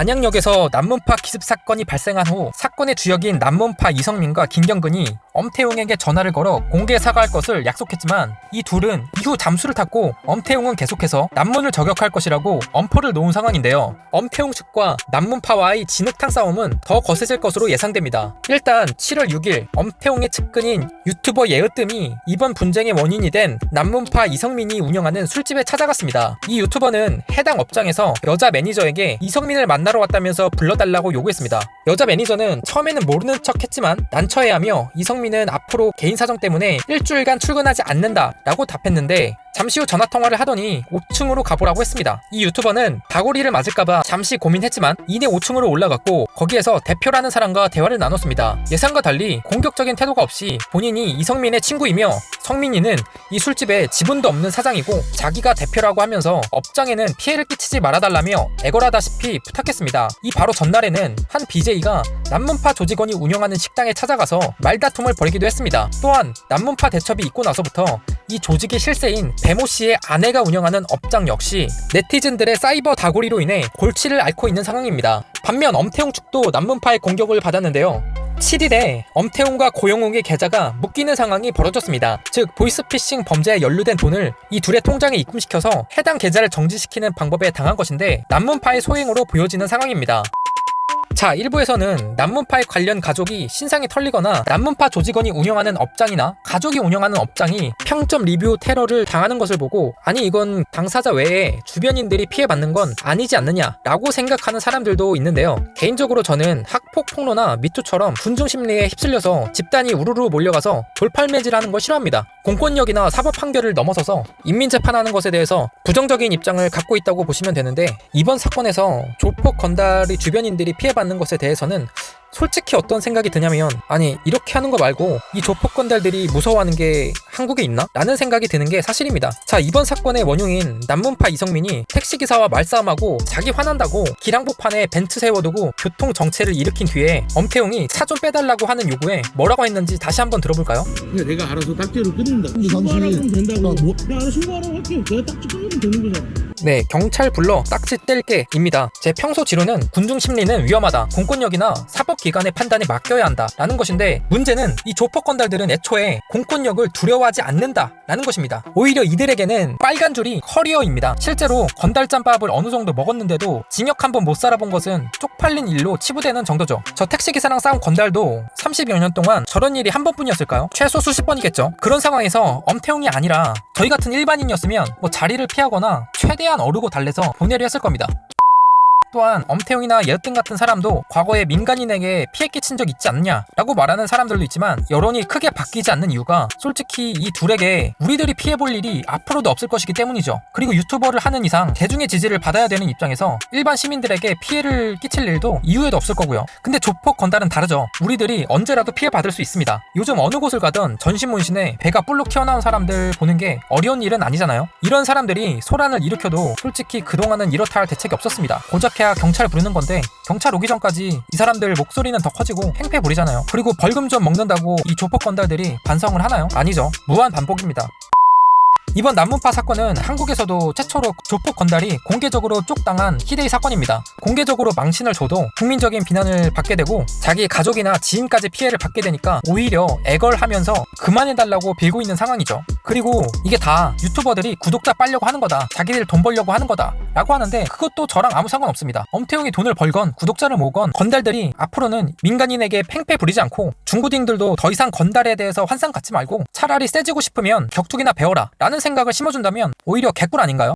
안양역에서 남문파 기습 사건이 발생한 후 사건의 주역인 남문파 이성민과 김경근이 엄태웅에게 전화를 걸어 공개 사과할 것을 약속했지만 이 둘은 이후 잠수를 탔고 엄태웅은 계속해서 남문을 저격할 것이라고 엄포를 놓은 상황인데요. 엄태웅 측과 남문파와의 진흙탕 싸움은 더 거세질 것으로 예상됩니다. 일단 7월 6일 엄태웅의 측근인 유튜버 예으뜸이 이번 분쟁의 원인이 된 남문파 이성민이 운영하는 술집에 찾아갔습니다. 이 유튜버는 해당 업장에서 여자 매니저에게 이성민을 만나 러 왔다면서 불러달라고 요구했습니다. 여자 매니저는 처음에는 모르는 척 했지만 난처해하며 이성민은 앞으로 개인 사정 때문에 일주일간 출근하지 않는다 라고 답했는데 잠시 후 전화 통화를 하더니 5층으로 가보라고 했습니다. 이 유튜버는 다구리를 맞을까봐 잠시 고민했지만 이내 5층으로 올라갔고 거기에서 대표라는 사람과 대화를 나눴습니다. 예상과 달리 공격적인 태도가 없이 본인이 이성민의 친구이며 성민이는 이 술집에 지분도 없는 사장이고 자기가 대표라고 하면서 업장에는 피해를 끼치지 말아달라며 애걸하다시피 부탁했습니다. 이 바로 전날에는 한 BJ가 남문파 조직원이 운영하는 식당에 찾아가서 말다툼을 벌이기도 했습니다. 또한 남문파 대첩이 있고 나서부터 이 조직의 실세인 배모 씨의 아내가 운영하는 업장 역시 네티즌들의 사이버 다구리로 인해 골치를 앓고 있는 상황입니다. 반면 엄태웅 측도 남문파의 공격을 받았는데요. 7일에 엄태웅과 고영웅의 계좌가 묶이는 상황이 벌어졌습니다. 즉 보이스피싱 범죄에 연루된 돈을 이 둘의 통장에 입금시켜서 해당 계좌를 정지시키는 방법에 당한 것인데 남문파의 소행으로 보여지는 상황입니다. 자, 1부에서는 남문파에 관련 가족이 신상이 털리거나 남문파 조직원이 운영하는 업장이나 가족이 운영하는 업장이 평점 리뷰 테러를 당하는 것을 보고 아니 이건 당사자 외에 주변인들이 피해받는 건 아니지 않느냐라고 생각하는 사람들도 있는데요. 개인적으로 저는 학폭 폭로나 미투처럼 군중 심리에 휩쓸려서 집단이 우르르 몰려가서 돌팔매질하는 걸 싫어합니다. 공권력이나 사법 판결을 넘어서서 인민 재판하는 것에 대해서 부정적인 입장을 갖고 있다고 보시면 되는데 이번 사건에서 조폭 건달이 주변인들이 피해받는 것에 대해서는 솔직히 어떤 생각이 드냐면 아니 이렇게 하는 거 말고 이 조폭 건달들이 무서워하는 게 한국에 있나? 라는 생각이 드는 게 사실입니다. 자 이번 사건의 원흉인 남문파 이성민이 택시기사와 말싸움하고 자기 화난다고 기량복판에 벤트 세워두고 교통 정체를 일으킨 뒤에 엄태웅이 차 좀 빼달라고 하는 요구에 뭐라고 했는지 다시 한번 들어볼까요? 그냥 내가 알아서 딱지를 끊는다. 근데 신고하라고 하면 된다고. 나 뭐- 내가 알아서 신고하라고 할게. 내가 딱지 끊으면 되는 거잖아. 네, 경찰 불러 딱지 뗄게입니다. 제 평소 지론은 군중 심리는 위험하다. 공권력이나 사법기관의 판단에 맡겨야 한다. 라는 것인데 문제는 이 조폭 건달들은 애초에 공권력을 두려워하지 않는다 라는 것입니다. 오히려 이들에게는 빨간 줄이 커리어입니다. 실제로 건달짬밥을 어느 정도 먹었는데도 징역 한 번 못 살아본 것은 쪽팔린 일로 치부되는 정도죠. 저 택시기사랑 싸운 건달도 30여 년 동안 저런 일이 한 번뿐이었을까요? 최소 수십 번이겠죠. 그런 상황에서 엄태웅이 아니라 저희 같은 일반인이었으면 뭐 자리를 피하거나 최대한 어르고 달래서 보내려 했을 겁니다. 또한 엄태웅이나 예ը뜸 같은 사람도 과거에 민간인에게 피해 끼친 적 있지 않냐라고 말하는 사람들도 있지만 여론이 크게 바뀌지 않는 이유가 솔직히 이 둘에게 우리들이 피해볼 일이 앞으로도 없을 것이기 때문이죠. 그리고 유튜버를 하는 이상 대중의 지지를 받아야 되는 입장에서 일반 시민들에게 피해를 끼칠 일도 이후에도 없을 거고요. 근데 조폭 건달은 다르죠. 우리들이 언제라도 피해받을 수 있습니다. 요즘 어느 곳을 가든 전신문신에 배가 볼록 튀어나온 사람들 보는 게 어려운 일은 아니잖아요. 이런 사람들이 소란을 일으켜도 솔직히 그동안은 이렇다 할 대책이 없었습니다. 고작 해야 경찰 부르는 건데 경찰 오기 전까지 이 사람들 목소리는 더 커지고 행패 부리잖아요. 그리고 벌금 좀 먹는다고 이 조폭 건달들이 반성을 하나요? 아니죠. 무한 반복입니다. 이번 남문파 사건은 한국에서도 최초로 조폭 건달이 공개적으로 쪽당한 희대의 사건입니다. 공개적으로 망신을 줘도 국민적인 비난을 받게 되고 자기 가족이나 지인까지 피해를 받게 되니까 오히려 애걸하면서 그만해달라고 빌고 있는 상황이죠. 그리고 이게 다 유튜버들이 구독자 빨려고 하는 거다. 자기들 돈 벌려고 하는 거다. 라고 하는데 그것도 저랑 아무 상관없습니다. 엄태웅이 돈을 벌건 구독자를 모으건 건달들이 앞으로는 민간인에게 팽패 부리지 않고 중고딩들도 더 이상 건달에 대해서 환상 갖지 말고 차라리 세지고 싶으면 격투기나 배워라 라는 생각을 심어준다면 오히려 개꿀 아닌가요?